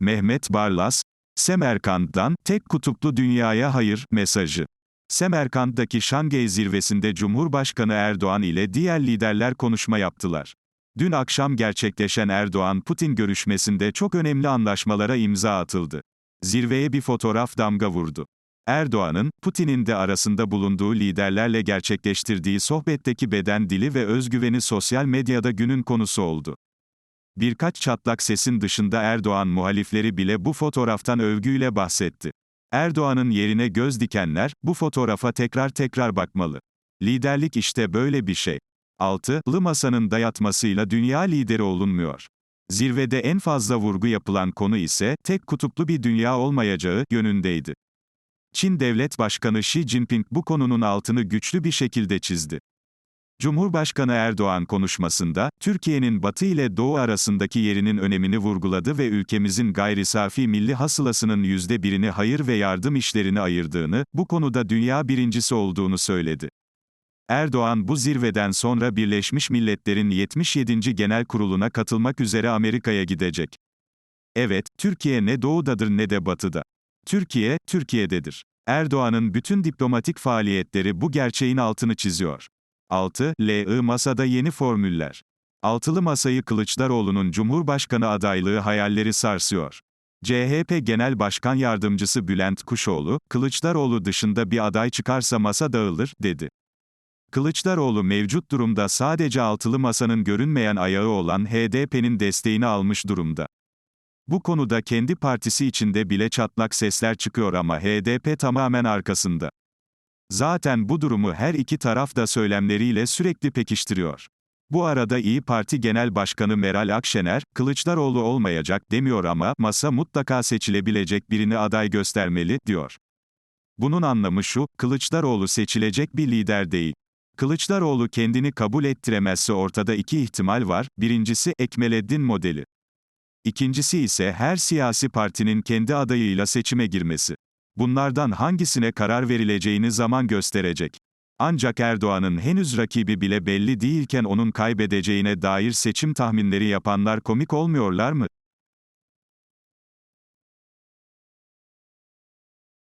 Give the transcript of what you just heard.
Mehmet Barlas, Semerkant'dan, tek kutuplu dünyaya hayır, mesajı. Semerkant'daki Şangay zirvesinde Cumhurbaşkanı Erdoğan ile diğer liderler konuşma yaptılar. Dün akşam gerçekleşen Erdoğan-Putin görüşmesinde çok önemli anlaşmalara imza atıldı. Zirveye bir fotoğraf damga vurdu. Erdoğan'ın, Putin'in de arasında bulunduğu liderlerle gerçekleştirdiği sohbetteki beden dili ve özgüveni sosyal medyada günün konusu oldu. Birkaç çatlak sesin dışında Erdoğan muhalifleri bile bu fotoğraftan övgüyle bahsetti. Erdoğan'ın yerine göz dikenler, bu fotoğrafa tekrar tekrar bakmalı. Liderlik işte böyle bir şey. 6. Lı masanın dayatmasıyla dünya lideri olunmuyor. Zirvede en fazla vurgu yapılan konu ise, tek kutuplu bir dünya olmayacağı yönündeydi. Çin Devlet Başkanı Xi Jinping bu konunun altını güçlü bir şekilde çizdi. Cumhurbaşkanı Erdoğan konuşmasında, Türkiye'nin Batı ile Doğu arasındaki yerinin önemini vurguladı ve ülkemizin gayri safi milli hasılasının yüzde birini hayır ve yardım işlerine ayırdığını, bu konuda dünya birincisi olduğunu söyledi. Erdoğan bu zirveden sonra Birleşmiş Milletler'in 77. Genel Kurulu'na katılmak üzere Amerika'ya gidecek. Evet, Türkiye ne doğudadır ne de batıda. Türkiye, Türkiye'dedir. Erdoğan'ın bütün diplomatik faaliyetleri bu gerçeğin altını çiziyor. 6. LI masada yeni formüller. Altılı masayı Kılıçdaroğlu'nun Cumhurbaşkanı adaylığı hayalleri sarsıyor. CHP Genel Başkan Yardımcısı Bülent Kuşoğlu, Kılıçdaroğlu dışında bir aday çıkarsa masa dağılır, dedi. Kılıçdaroğlu mevcut durumda sadece altılı masanın görünmeyen ayağı olan HDP'nin desteğini almış durumda. Bu konuda kendi partisi içinde bile çatlak sesler çıkıyor ama HDP tamamen arkasında. Zaten bu durumu her iki taraf da söylemleriyle sürekli pekiştiriyor. Bu arada İyi Parti Genel Başkanı Meral Akşener, Kılıçdaroğlu olmayacak demiyor ama masa mutlaka seçilebilecek birini aday göstermeli diyor. Bunun anlamı şu, Kılıçdaroğlu seçilecek bir lider değil. Kılıçdaroğlu kendini kabul ettiremezse ortada iki ihtimal var, birincisi Ekmeleddin modeli. İkincisi ise her siyasi partinin kendi adayıyla seçime girmesi. Bunlardan hangisine karar verileceğini zaman gösterecek. Ancak Erdoğan'ın henüz rakibi bile belli değilken onun kaybedeceğine dair seçim tahminleri yapanlar komik olmuyorlar mı?